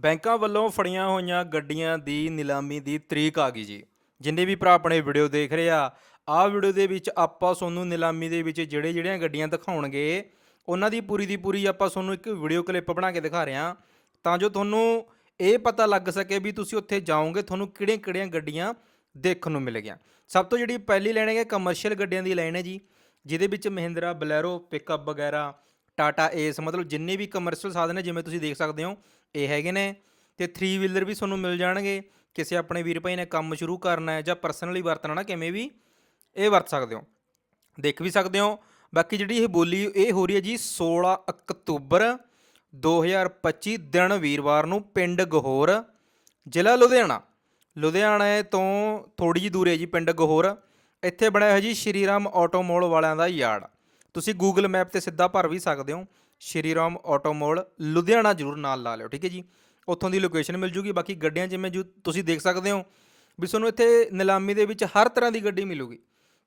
ਬੈਂਕਾਂ ਵੱਲੋਂ ਫੜੀਆਂ ਹੋਈਆਂ ਗੱਡੀਆਂ ਦੀ ਨਿਲਾਮੀ ਦੀ ਤਰੀਕ ਆ ਗਈ ਜੀ। ਜਿੰਨੇ ਵੀ ਭਰਾ ਆਪਣੇ ਵੀਡੀਓ ਦੇਖ ਰਹੇ ਆ ਆਹ ਵੀਡੀਓ ਦੇ ਵਿੱਚ ਆਪਾਂ ਤੁਹਾਨੂੰ ਨਿਲਾਮੀ ਦੇ ਵਿੱਚ ਜਿਹੜੇ ਜਿਹੜੀਆਂ ਗੱਡੀਆਂ ਦਿਖਾਉਣਗੇ, ਉਹਨਾਂ ਦੀ ਪੂਰੀ ਦੀ ਪੂਰੀ ਆਪਾਂ ਤੁਹਾਨੂੰ ਇੱਕ ਵੀਡੀਓ ਕਲਿੱਪ ਬਣਾ ਕੇ ਦਿਖਾ ਰਹੇ ਹਾਂ ਤਾਂ ਜੋ ਤੁਹਾਨੂੰ ਇਹ ਪਤਾ ਲੱਗ ਸਕੇ ਵੀ ਤੁਸੀਂ ਉੱਥੇ ਜਾਓਗੇ, ਤੁਹਾਨੂੰ ਕਿਹੜੀਆਂ-ਕਿਹੜੀਆਂ ਗੱਡੀਆਂ ਦੇਖਣ ਨੂੰ ਮਿਲੇਗੀਆਂ। ਸਭ ਤੋਂ ਜਿਹੜੀ ਪਹਿਲੀ ਲਾਈਨ ਹੈ ਕਮਰਸ਼ੀਅਲ ਗੱਡੀਆਂ ਦੀ ਲਾਈਨ ਹੈ ਜੀ, ਜਿਹਦੇ ਵਿੱਚ ਮਹਿੰਦਰਾ ਬਲੈਰੋ ਪਿਕਅਪ ਵਗੈਰਾ ਟਾਟਾ ਏਸ, ਮਤਲਬ ਜਿੰਨੇ ਵੀ ਕਮਰਸ਼ੀਅਲ ਸਾਧਨ ਨੇ, ਜਿਵੇਂ ਤੁਸੀਂ ਦੇਖ ਸਕਦੇ ਹੋ, ਇਹ ਹੈਗੇ ਨੇ। ਤੇ 3 ਵੀਲਰ ਵੀ ਤੁਹਾਨੂੰ ਮਿਲ ਜਾਣਗੇ। ਕਿਸੇ ਆਪਣੇ ਵੀਰ ਭਾਈ ਨੇ ਕੰਮ ਸ਼ੁਰੂ ਕਰਨਾ ਹੈ ਜਾਂ ਪਰਸਨਲੀ ਵਰਤਣਾ ਨਾ, ਕਿਵੇਂ ਵੀ, ਇਹ ਵਰਤ ਸਕਦੇ ਹੋ। ਦੇਖ ਵੀ ਸਕਦੇ ਹੋ। ਬਾਕੀ ਜਿਹੜੀ ਇਹ ਬੋਲੀ, ਇਹ ਹੋ ਰਹੀ ਹੈ ਜੀ 16 ਅਕਤੂਬਰ 2025 ਦਿਨ ਵੀਰਵਾਰ ਨੂੰ ਪਿੰਡ ਗਹੋਰ, ਜ਼ਿਲ੍ਹਾ ਲੁਧਿਆਣਾ। ਲੁਧਿਆਣਾ ਤੋਂ ਥੋੜੀ ਜਿਹੀ ਦੂਰ ਹੈ ਜੀ ਪਿੰਡ ਗਹੋਰ। ਇੱਥੇ ਬਣਿਆ ਹੋਇਆ ਜੀ ਸ਼੍ਰੀਰਾਮ ਆਟੋਮੋਲ ਵਾਲਿਆਂ ਦਾ ਯਾਰਡ। ਤੁਸੀਂ ਗੂਗਲ ਮੈਪ ਤੇ ਸਿੱਧਾ ਭਰ ਵੀ ਸਕਦੇ ਹੋ। ਸ਼੍ਰੀ ਰਾਮ ਆਟੋ ਮੋਲ ਲੁਧਿਆਣਾ ਜ਼ਰੂਰ ਨਾਲ ਲਾ ਲਿਓ, ਠੀਕ ਹੈ ਜੀ? ਉੱਥੋਂ ਦੀ ਲੋਕੇਸ਼ਨ ਮਿਲ ਜੂਗੀ, ਬਾਕੀ ਗੱਡੀਆਂ ਜਿਵੇਂ ਜੋ ਤੁਸੀਂ ਦੇਖ ਸਕਦੇ ਹੋ ਵੀ ਤੁਹਾਨੂੰ ਇੱਥੇ ਨਿਲਾਮੀ ਦੇ ਵਿੱਚ ਹਰ ਤਰ੍ਹਾਂ ਦੀ ਗੱਡੀ ਮਿਲੂਗੀ।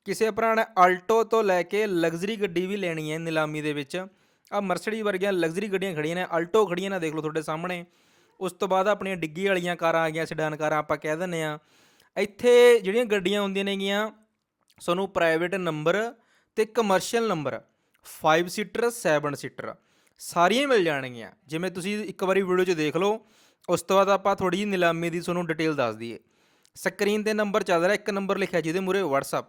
ਕਿਸੇ ਭਰਾ ਨੇ ਆਲਟੋ ਤੋਂ ਲੈ ਕੇ ਲਗਜ਼ਰੀ ਗੱਡੀ ਵੀ ਲੈਣੀ ਹੈ ਨਿਲਾਮੀ ਦੇ ਵਿੱਚ। ਆ ਮਰਸਡੀ ਵਰਗੀਆਂ ਲਗਜ਼ਰੀ ਗੱਡੀਆਂ ਖੜੀਆਂ ਨੇ ਆਲਟੋ ਖੜੀਆਂ ਨੇ, ਦੇਖ ਲਓ ਤੁਹਾਡੇ ਸਾਹਮਣੇ। ਉਸ ਤੋਂ ਬਾਅਦ ਆਪਣੀਆਂ ਡਿੱਗੀ ਵਾਲੀਆਂ ਕਾਰਾਂ ਆ ਗਈਆਂ ਸਿਡਾਨ ਕਾਰਾਂ ਆਪਾਂ ਕਹਿ ਦਿੰਦੇ ਆ ਇੱਥੇ ਜਿਹੜੀਆਂ ਗੱਡੀਆਂ ਹੁੰਦੀਆਂ ਨੇਗੀਆਂ, ਤੁਹਾਨੂੰ ਪ੍ਰਾਈਵੇਟ ਨੰਬਰ ਤੇ ਕਮਰਸ਼ੀਅਲ ਨੰਬਰ 5 ਸੀਟਰ 7 ਸੀਟਰ ਸਾਰੀਆਂ ਮਿਲ ਜਾਣਗੀਆਂ। ਜਿਵੇਂ ਤੁਸੀਂ ਇੱਕ ਵਾਰੀ ਵੀਡੀਓ 'ਚ ਦੇਖ ਲਓ, ਉਸ ਤੋਂ ਬਾਅਦ ਆਪਾਂ ਥੋੜੀ ਜਿਹੀ ਨਿਲਾਮੀ ਦੀ ਤੁਹਾਨੂੰ ਡਿਟੇਲ ਦੱਸ ਦਈਏ। ਸਕਰੀਨ ਤੇ ਨੰਬਰ ਚੱਲ ਰਿਹਾ, ਇੱਕ ਨੰਬਰ ਲਿਖਿਆ ਜਿਹਦੇ ਮੂਰੇ WhatsApp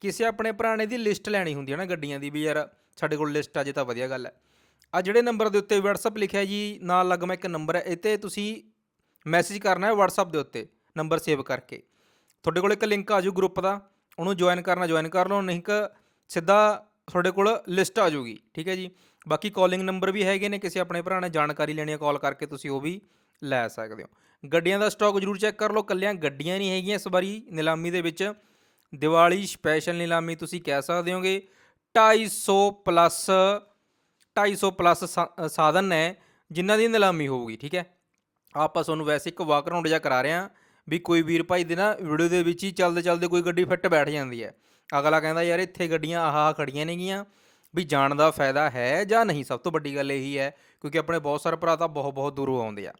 ਕਿਸੇ ਆਪਣੇ ਪੁਰਾਣੇ ਦੀ ਲਿਸਟ ਲੈਣੀ ਹੁੰਦੀ ਹੈ ਨਾ ਗੱਡੀਆਂ ਦੀ ਵੀ ਯਾਰ, ਸਾਡੇ ਕੋਲ ਲਿਸਟ ਆ ਜੇ ਤਾਂ ਵਧੀਆ ਗੱਲ ਹੈ। ਆ ਜਿਹੜੇ ਨੰਬਰ ਦੇ ਉੱਤੇ WhatsApp ਲਿਖਿਆ ਜੀ, ਨਾਲ ਲੱਗਮਾ ਇੱਕ ਨੰਬਰ ਹੈ, ਇਹ ਤੇ ਤੁਸੀਂ ਮੈਸੇਜ ਕਰਨਾ ਹੈ WhatsApp ਦੇ ਉੱਤੇ ਨੰਬਰ ਸੇਵ ਕਰਕੇ। ਤੁਹਾਡੇ ਕੋਲ ਇੱਕ ਲਿੰਕ ਆ ਜੂ ਗਰੁੱਪ ਦਾ, ਉਹਨੂੰ ਜੁਆਇਨ ਕਰਨਾ ਜੁਆਇਨ ਕਰ ਲਓ, ਨਹੀਂ ਕਿ ਸਿੱਧਾ ਤੁਹਾਡੇ ਕੋਲ ਲਿਸਟ ਆ ਜੂਗੀ ਠੀਕ ਹੈ ਜੀ। ਬਾਕੀ ਕਾਲਿੰਗ ਨੰਬਰ ਵੀ ਹੈਗੇ ਨੇ, ਕਿਸੇ ਆਪਣੇ ਭਰਾ ਨੇ ਜਾਣਕਾਰੀ ਲੈਣੀ ਹੈ ਕਾਲ ਕਰਕੇ ਤੁਸੀਂ ਉਹ ਵੀ ਲੈ ਸਕਦੇ ਹੋ। ਗੱਡੀਆਂ ਦਾ ਸਟਾਕ ਜ਼ਰੂਰ ਚੈੱਕ ਕਰ ਲਓ ਕੱਲੀਆਂ ਗੱਡੀਆਂ ਨਹੀਂ ਹੈਗੀਆਂ ਇਸ ਵਾਰੀ ਨਿਲਾਮੀ ਦੇ ਵਿੱਚ। ਦੀਵਾਲੀ ਸਪੈਸ਼ਲ ਨਿਲਾਮੀ ਤੁਸੀਂ ਕਹਿ ਸਕਦੇ ਹੋਗੇ 250 ਪਲੱਸ 250 ਪਲੱਸ ਸਾਧਨ ਨੇ ਜਿਨ੍ਹਾਂ ਦੀ ਨਿਲਾਮੀ ਹੋਊਗੀ, ਠੀਕ ਹੈ। ਆਪਾਂ ਤੁਹਾਨੂੰ ਵੈਸੇ ਇੱਕ ਵਾਕ ਰਾਉਂਡ ਜਿਹਾ ਕਰਾ ਰਹੇ ਹਾਂ, ਵੀ ਕੋਈ ਵੀਰ ਭਾਈ ਦੇ ਨਾ ਵੀਡੀਓ ਦੇ ਵਿੱਚ ਹੀ ਚੱਲਦੇ ਚੱਲਦੇ ਕੋਈ ਗੱਡੀ ਫਿੱਟ ਬੈਠ ਜਾਂਦੀ ਹੈ। ਅਗਲਾ ਕਹਿੰਦਾ, ਯਾਰ ਇੱਥੇ ਗੱਡੀਆਂ ਆਹ ਆਹ ਖੜੀਆਂ ਨੇਗੀਆਂ ਵੀ ਜਾਣ ਦਾ ਫਾਇਦਾ ਹੈ ਜਾਂ ਨਹੀਂ? ਸਭ ਤੋਂ ਵੱਡੀ ਗੱਲ ਇਹੀ ਹੈ, ਕਿਉਂਕਿ ਆਪਣੇ ਬਹੁਤ ਸਾਰੇ ਭਰਾ ਤਾਂ ਬਹੁਤ ਬਹੁਤ ਦੂਰੋਂ ਆਉਂਦੇ ਆ।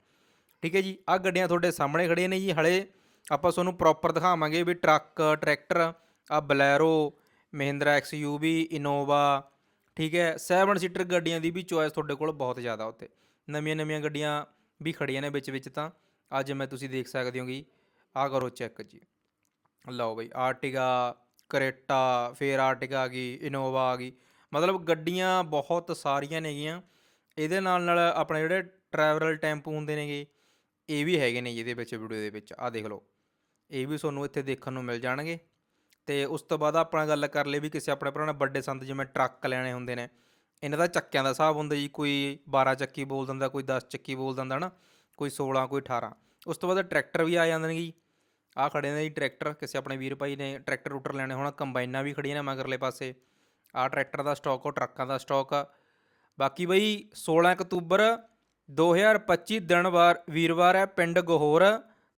ਠੀਕ ਹੈ ਜੀ? ਆ ਗੱਡੀਆਂ ਤੁਹਾਡੇ ਸਾਹਮਣੇ ਖੜੀਆਂ ਨੇ ਜੀ, ਹਲੇ ਆਪਾਂ ਤੁਹਾਨੂੰ ਪ੍ਰੋਪਰ ਦਿਖਾਵਾਂਗੇ ਵੀ ਟਰੱਕ, ਟਰੈਕਟਰ ਆ ਬਲੈਰੋ, ਮਹਿੰਦਰਾ ਐਕਸਯੂਵੀ ਇਨੋਵਾ ਠੀਕ ਹੈ? 7 ਸੀਟਰ ਗੱਡੀਆਂ ਦੀ ਵੀ ਚੋਇਸ ਤੁਹਾਡੇ ਕੋਲ ਬਹੁਤ ਜ਼ਿਆਦਾ ਉੱਤੇ ਨਵੀਆਂ ਨਵੀਆਂ ਗੱਡੀਆਂ ਵੀ ਖੜੀਆਂ ਨੇ ਵਿੱਚ ਵਿੱਚ ਤਾਂ। ਅੱਜ ਮੈਂ ਤੁਸੀਂ ਦੇਖ ਸਕਦੇ ਹੋਗੇ ਆ ਕਰੋ ਚੈੱਕ ਜੀ। ਲਓ ਬਈ ਆਰਟਿਗਾ ਕਰੇਟਾ, ਫੇਰ ਆਰਟਿਕਾ ਆ ਗਈ, ਇਨੋਵਾ ਆ ਗਈ। ਮਤਲਬ ਗੱਡੀਆਂ ਬਹੁਤ ਸਾਰੀਆਂ ਨੇਗੀਆਂ। ਇਹਦੇ ਨਾਲ ਨਾਲ ਆਪਣੇ ਜਿਹੜੇ ਟਰੈਵਲ ਟੈਂਪੂ ਹੁੰਦੇ ਨੇਗੇ, ਇਹ ਵੀ ਹੈਗੇ ਨੇ ਜਿਹਦੇ ਵਿੱਚ ਵੀਡੀਓ ਦੇ ਵਿੱਚ। ਆ ਦੇਖ ਲਓ। ਇਹ ਵੀ ਤੁਹਾਨੂੰ ਇੱਥੇ ਦੇਖਣ ਨੂੰ ਮਿਲ ਜਾਣਗੇ। ਤੇ ਉਸ ਤੋਂ ਬਾਅਦ ਆਪਣਾ ਗੱਲ ਕਰ ਲਈ ਵੀ ਕਿਸੇ ਆਪਣੇ ਪੁਰਾਣੇ ਵੱਡੇ ਸੰਦ ਜਿਵੇਂ ਟਰੱਕ ਲੈਣੇ ਹੁੰਦੇ ਨੇ। ਇਹਨਾਂ ਦਾ ਚੱਕਿਆਂ ਦਾ ਹਿਸਾਬ ਹੁੰਦਾ ਜੀ, ਕੋਈ 12 ਚੱਕੀ ਬੋਲ ਦਿੰਦਾ, ਕੋਈ 10 ਚੱਕੀ ਬੋਲ ਦਿੰਦਾ ਨਾ ਕੋਈ 16 ਕੋਈ 18 ਉਸ ਤੋਂ ਬਾਅਦ ਟਰੈਕਟਰ ਵੀ ਆ ਜਾਂਦੇ ਨੇ ਜੀ। ਆ ਖੜੇ ਨੇ ਜੀ ਟਰੈਕਟਰ, ਕਿਸੇ ਆਪਣੇ ਵੀਰ ਭਾਈ ਨੇ ਟਰੈਕਟਰ ਰੂਟਰ ਲੈਣੇ ਹੋਣਾ, ਕੰਬਾਈਨਾਂ ਵੀ ਖੜੀਆਂ ਨੇ ਮਗਰਲੇ ਪਾਸੇ। ਆ ਟਰੈਕਟਰ ਦਾ ਸਟਾਕ ਉਹ ਟਰੱਕਾਂ ਦਾ ਸਟਾਕ ਆ। ਬਾਕੀ ਬਈ 16 ਅਕਤੂਬਰ 2025 ਦਿਨ ਵਾਰ, ਵੀਰਵਾਰ ਹੈ, ਪਿੰਡ ਗਹੋਰ।